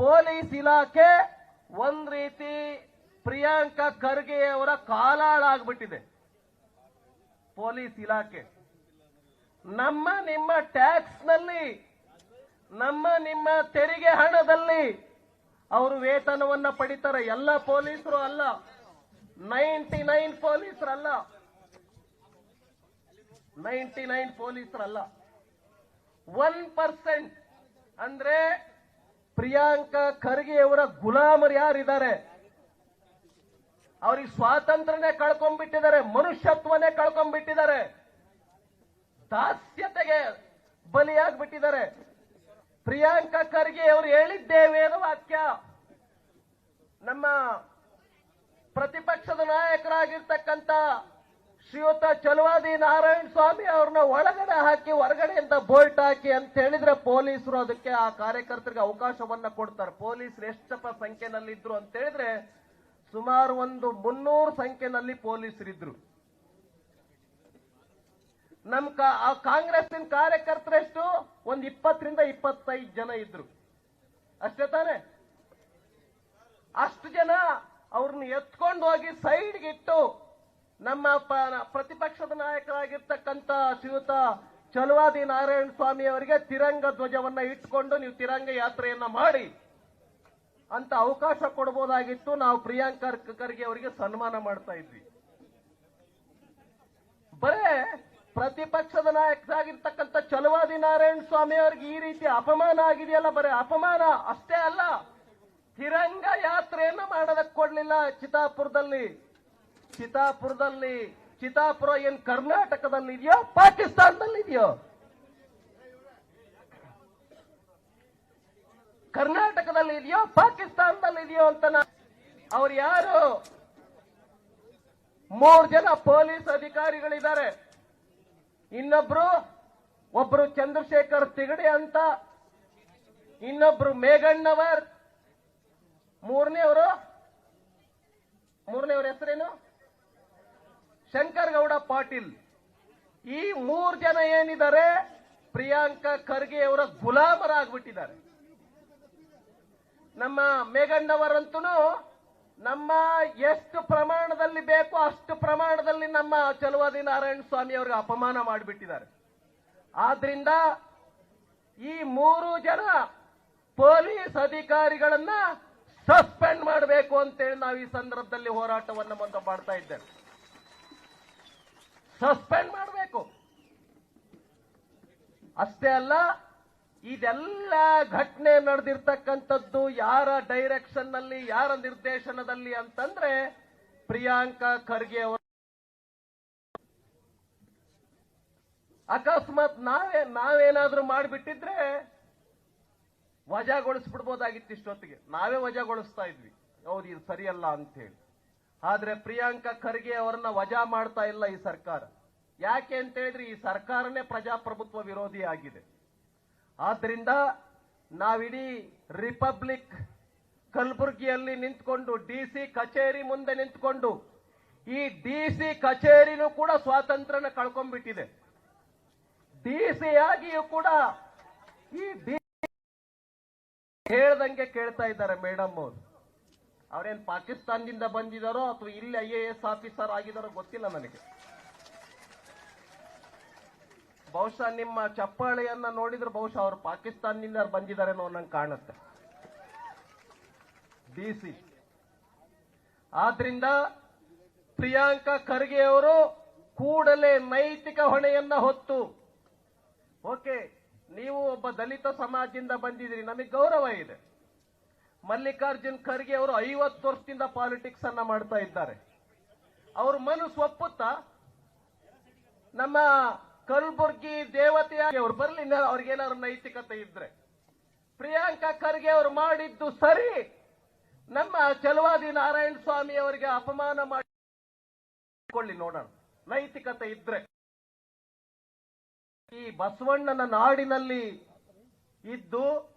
Police ಇಲಾಖೆ ಒಂದ್ ರೀತಿ ಪ್ರಿಯಾಂಕಾ ಖರ್ಗೆ ಅವರ ಕಾಲಾಳಾಗ್ಬಿಟ್ಟಿದೆ. ಪೊಲೀಸ್ ಇಲಾಖೆ. ನಮ್ಮ ನಿಮ್ಮ ಟ್ಯಾಕ್ಸ್ನಲ್ಲಿ ನಮ್ಮ ನಿಮ್ಮ ತೆರಿಗೆ ಹಣದಲ್ಲಿ ಅವರು ವೇತನವನ್ನ ಪಡಿತಾರೆ. ಎಲ್ಲ ಪೊಲೀಸರು ಅಲ್ಲ. ನೈಂಟಿ ನೈನ್ ಪೊಲೀಸರಲ್ಲ. ನೈಂಟಿ ನೈನ್ ಪೊಲೀಸರಲ್ಲ. ಒನ್ ಪರ್ಸೆಂಟ್ ಅಂದ್ರೆ ಪ್ರಿಯಾಂಕಾ ಖರ್ಗೆ ಅವರ ಗುಲಾಮರು ಯಾರಿದ್ದಾರೆ? ಅವ್ರಿಗೆ ಸ್ವಾತಂತ್ರ್ಯನೇ ಕಳ್ಕೊಂಡ್ಬಿಟ್ಟಿದ್ದಾರೆ, ಮನುಷ್ಯತ್ವನೇ ಕಳ್ಕೊಂಡ್ಬಿಟ್ಟಿದ್ದಾರೆ, ದಾಸ್ಯತೆಗೆ ಬಲಿಯಾಗ್ಬಿಟ್ಟಿದ್ದಾರೆ. ಪ್ರಿಯಾಂಕಾ ಖರ್ಗೆ ಅವರು ಹೇಳಿದ್ದೇವೇನು ವಾಕ್ಯ ನಮ್ಮ ಪ್ರತಿಪಕ್ಷದ ನಾಯಕರಾಗಿರ್ತಕ್ಕಂಥ ಶ್ರೀಯುತ ಚಲವಾದಿ ನಾರಾಯಣ ಸ್ವಾಮಿ ಅವ್ರನ್ನ ಒಳಗಡೆ ಹಾಕಿ, ಹೊರಗಡೆಯಿಂದ ಬೋಲ್ಟ್ ಹಾಕಿ ಅಂತ ಹೇಳಿದ್ರೆ ಪೊಲೀಸರು ಅದಕ್ಕೆ ಆ ಕಾರ್ಯಕರ್ತರಿಗೆ ಅವಕಾಶವನ್ನ ಕೊಡ್ತಾರೆ. ಪೊಲೀಸರು ಎಷ್ಟಪ್ಪ ಸಂಖ್ಯೆನಲ್ಲಿದ್ರು ಅಂತ ಹೇಳಿದ್ರೆ ಸುಮಾರು ಒಂದು ಮುನ್ನೂರು ಸಂಖ್ಯೆನಲ್ಲಿ ಪೊಲೀಸರಿದ್ರು ನಮ್ ಆ ಕಾಂಗ್ರೆಸ್ಸಿನ ಕಾರ್ಯಕರ್ತರೆಷ್ಟು ಒಂದ್ ಇಪ್ಪತ್ತರಿಂದ ಇಪ್ಪತ್ತೈದು ಜನ ಇದ್ರು. ಅಷ್ಟೇ ತಾನೆ? ಅಷ್ಟು ಜನ ಅವ್ರನ್ನ ಎತ್ಕೊಂಡು ಹೋಗಿ ಸೈಡ್ಗೆ ಇಟ್ಟು ನಮ್ಮ ಪ್ರತಿಪಕ್ಷದ ನಾಯಕರಾಗಿರ್ತಕ್ಕಂಥ ಶ್ರೀಯುತ ಚಲುವಾದಿ ನಾರಾಯಣ ಸ್ವಾಮಿ ಅವರಿಗೆ ತಿರಂಗ ಧ್ವಜವನ್ನ ಇಟ್ಕೊಂಡು ನೀವು ತಿರಂಗ ಯಾತ್ರೆಯನ್ನ ಮಾಡಿ ಅಂತ ಅವಕಾಶ ಕೊಡಬಹುದಾಗಿತ್ತು ನಾವು ಪ್ರಿಯಾಂಕರ್ ಖರ್ಗೆ ಅವರಿಗೆ ಸನ್ಮಾನ ಮಾಡ್ತಾ ಇದ್ವಿ. ಬರೇ ಪ್ರತಿಪಕ್ಷದ ನಾಯಕರಾಗಿರ್ತಕ್ಕಂಥ ಚಲುವಾದಿ ನಾರಾಯಣ ಸ್ವಾಮಿ ಅವರಿಗೆ ಈ ರೀತಿ ಅಪಮಾನ ಆಗಿದೆಯಲ್ಲ ಬರೇ ಅಪಮಾನ? ಅಷ್ಟೇ ಅಲ್ಲ. ತಿರಂಗ ಯಾತ್ರೆಯನ್ನು ಮಾಡೋದಕ್ಕೆ ಕೊಡ್ಲಿಲ್ಲ ಚಿತಾಪುರದಲ್ಲಿ ಚಿತಾಪುರದಲ್ಲಿ, ಚಿತಾಪುರ ಏನ್ ಕರ್ನಾಟಕದಲ್ಲಿ ಇದೆಯೋ ಪಾಕಿಸ್ತಾನದಲ್ಲಿ ಇದೆಯೋ ಕರ್ನಾಟಕದಲ್ಲಿ ಇದೆಯೋ ಪಾಕಿಸ್ತಾನದಲ್ಲಿ ಇದೆಯೋ ಅಂತ ಅವ್ರು ಯಾರು? ಮೂರು ಜನ ಪೊಲೀಸ್ ಅಧಿಕಾರಿಗಳಿದ್ದಾರೆ. ಇನ್ನೊಬ್ರು, ಒಬ್ರು ಚಂದ್ರಶೇಖರ್ ತಿಗಡೆ ಅಂತ, ಇನ್ನೊಬ್ರು ಮೇಘಣ್ಣವರ್ ಪಾಟೀಲ್ ಈ ಮೂರು ಜನ ಏನಿದ್ದಾರೆ, ಪ್ರಿಯಾಂಕಾ ಖರ್ಗೆ ಅವರ ಗುಲಾಮರಾಗ್ಬಿಟ್ಟಿದ್ದಾರೆ. ನಮ್ಮ ಮೇಘಣ್ಣವರಂತೂ ನಮ್ಮ ಎಷ್ಟು ಪ್ರಮಾಣದಲ್ಲಿ ಬೇಕೋ ಅಷ್ಟು ಪ್ರಮಾಣದಲ್ಲಿ ನಮ್ಮ ಚಲುವಾದಿ ನಾರಾಯಣ ಸ್ವಾಮಿ ಅವರಿಗೆ ಅಪಮಾನ ಮಾಡಿಬಿಟ್ಟಿದ್ದಾರೆ. ಆದ್ರಿಂದ ಈ ಮೂರು ಜನ ಪೊಲೀಸ್ ಅಧಿಕಾರಿಗಳನ್ನ ಸಸ್ಪೆಂಡ್ ಮಾಡಬೇಕು ಅಂತೇಳಿ ನಾವು ಈ ಸಂದರ್ಭದಲ್ಲಿ ಹೋರಾಟವನ್ನು ಮುಂದೆ ಮಾಡ್ತಾ ಇದ್ದೇವೆ. ಸಸ್ಪೆಂಡ್ ಮಾಡಬೇಕು. ಅಷ್ಟೇ ಅಲ್ಲ, ಇದೆಲ್ಲ ಘಟನೆ ನಡೆದಿರ್ತಕ್ಕಂಥದ್ದು ಯಾರ ಡೈರೆಕ್ಷನ್ನಲ್ಲಿ, ಯಾರ ನಿರ್ದೇಶನದಲ್ಲಿ ಅಂತಂದ್ರೆ ಪ್ರಿಯಾಂಕಾ ಖರ್ಗೆ ಅವರು ಅಕಸ್ಮಾತ್ ನಾವೇ ನಾವೇನಾದ್ರೂ ಮಾಡಿಬಿಟ್ಟಿದ್ರೆ ವಜಾಗೊಳಿಸ್ಬಿಡ್ಬೋದಾಗಿತ್ತು ಇಷ್ಟೊತ್ತಿಗೆ. ನಾವೇ ವಜಾಗೊಳಿಸ್ತಾ ಇದ್ವಿ. ಹೌದು, ಇದು ಸರಿಯಲ್ಲ ಅಂತ ಹೇಳಿ. ಆದ್ರೆ ಪ್ರಿಯಾಂಕಾ ಖರ್ಗೆ ಅವರನ್ನ ವಜಾ ಮಾಡ್ತಾ ಇಲ್ಲ ಈ ಸರ್ಕಾರ. ಯಾಕೆ ಅಂತ ಹೇಳಿದ್ರೆ ಈ ಸರ್ಕಾರನೇ ಪ್ರಜಾಪ್ರಭುತ್ವ ವಿರೋಧಿ ಆಗಿದೆ. ಆದ್ರಿಂದ ನಾವಿಡೀ ರಿಪಬ್ಲಿಕ್ ಕಲಬುರಗಿಯಲ್ಲಿ ನಿಂತ್ಕೊಂಡು ಡಿಸಿ ಕಚೇರಿ ಮುಂದೆ ನಿಂತ್ಕೊಂಡು ಈ ಡಿಸಿ ಕಚೇರಿನೂ ಕೂಡ ಸ್ವಾತಂತ್ರ್ಯನ ಕಳ್ಕೊಂಡ್ಬಿಟ್ಟಿದೆ. ಆಗಿಯೂ ಕೂಡ ಈ ಡಿ ಹೇಳ್ದಂಗೆ ಕೇಳ್ತಾ ಇದ್ದಾರೆ ಮೇಡಮ್ ಅವರು. ಅವ್ರೇನ್ ಪಾಕಿಸ್ತಾನದಿಂದ ಬಂದಿದಾರೋ ಅಥವಾ ಇಲ್ಲಿ ಐ ಎ ಎಸ್ ಆಫೀಸರ್ ಆಗಿದಾರೋ ಗೊತ್ತಿಲ್ಲ ನನಗೆ. ಬಹುಶಃ ನಿಮ್ಮ ಚಪ್ಪಾಳೆಯನ್ನ ನೋಡಿದ್ರೆ ಬಹುಶಃ ಅವರು ಪಾಕಿಸ್ತಾನದಿಂದ ಬಂದಿದ್ದಾರೇನೋ ನಂಗೆ ಕಾಣುತ್ತೆ. ಡಿಸಿ ಆದ್ರಿಂದ ಪ್ರಿಯಾಂಕಾ ಖರ್ಗೆ ಅವರು ಕೂಡಲೇ ನೈತಿಕ ಹೊಣೆಯನ್ನ ಹೊತ್ತು. ಓಕೆ, ನೀವು ಒಬ್ಬ ದಲಿತ ಸಮಾಜದಿಂದ ಬಂದಿದ್ದೀರಿ. ನಮಗೆ ಗೌರವ ಇದೆ. ಮಲ್ಲಿಕಾರ್ಜುನ್ ಖರ್ಗೆ ಅವರು ಐವತ್ತು ವರ್ಷದಿಂದ ಪಾಲಿಟಿಕ್ಸ್ ಅನ್ನ ಮಾಡ್ತಾ ಇದ್ದಾರೆ. ಅವ್ರ ಮನಸ್ಸು ಒಪ್ಪುತ್ತಾ? ನಮ್ಮ ಕಲಬುರ್ಗಿ ದೇವತೆಯಾಗಿ ಅವ್ರು ಬರ್ಲಿ ಅವ್ರಿಗೇನಾದ್ರು ನೈತಿಕತೆ ಇದ್ರೆ. ಪ್ರಿಯಾಂಕಾ ಖರ್ಗೆ ಅವರು ಮಾಡಿದ್ದು ಸರಿ. ನಮ್ಮ ಚಲವಾದಿ ನಾರಾಯಣ ಸ್ವಾಮಿ ಅವರಿಗೆ ಅಪಮಾನ ಮಾಡಿಕೊಳ್ಳಿ ನೋಡೋಣ. ನೈತಿಕತೆ ಇದ್ರೆ. ಈ ಬಸವಣ್ಣನ ನಾಡಿನಲ್ಲಿ ಇದ್ದು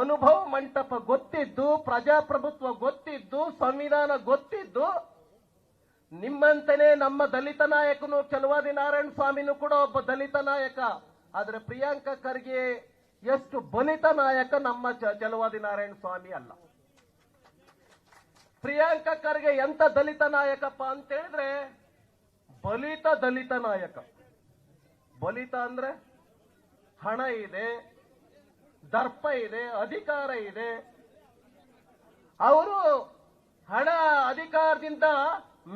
ಅನುಭವ ಮಂಟಪ ಗೊತ್ತಿದ್ದು, ಪ್ರಜಾಪ್ರಭುತ್ವ ಗೊತ್ತಿದ್ದು, ಸಂವಿಧಾನ ಗೊತ್ತಿದ್ದು, ನಿಮ್ಮಂತನೇ ನಮ್ಮ ದಲಿತ ನಾಯಕನು ಚಲುವಾದಿ ನಾರಾಯಣ ಸ್ವಾಮಿನೂ ಕೂಡ ಒಬ್ಬ ದಲಿತ ನಾಯಕ. ಆದ್ರೆ ಪ್ರಿಯಾಂಕಾ ಖರ್ಗೆ ಎಷ್ಟು ಬಲಿತ ನಾಯಕ ನಮ್ಮ ಚಲವಾದಿ ನಾರಾಯಣ ಸ್ವಾಮಿ ಅಲ್ಲ. ಪ್ರಿಯಾಂಕ ಖರ್ಗೆ ಎಂತ ದಲಿತ ನಾಯಕಪ್ಪ ಅಂತ ಹೇಳಿದ್ರೆ, ಬಲಿತ ದಲಿತ ನಾಯಕ. ಬಲಿತ ಅಂದ್ರೆ ಹಣ ಇದೆ ದರ್ಪ ಇದೆ, ಅಧಿಕಾರ ಇದೆ. ಅವರು ಹಣ ಅಧಿಕಾರದಿಂದ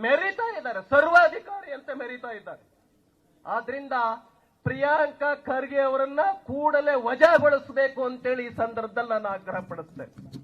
ಮೆರಿತಾ ಇದ್ದಾರೆ ಸರ್ವಾಧಿಕಾರಿ ಅಂತ ಮೆರಿತಾ ಇದ್ದಾರೆ. ಆದ್ರಿಂದ ಪ್ರಿಯಾಂಕಾ ಖರ್ಗೆ ಅವರನ್ನ ಕೂಡಲೇ ವಜಾಗೊಳಿಸಬೇಕು ಅಂತೇಳಿ ಈ ಸಂದರ್ಭದಲ್ಲಿ ನಾನು ಆಗ್ರಹ ಪಡಿಸ್ತೇನೆ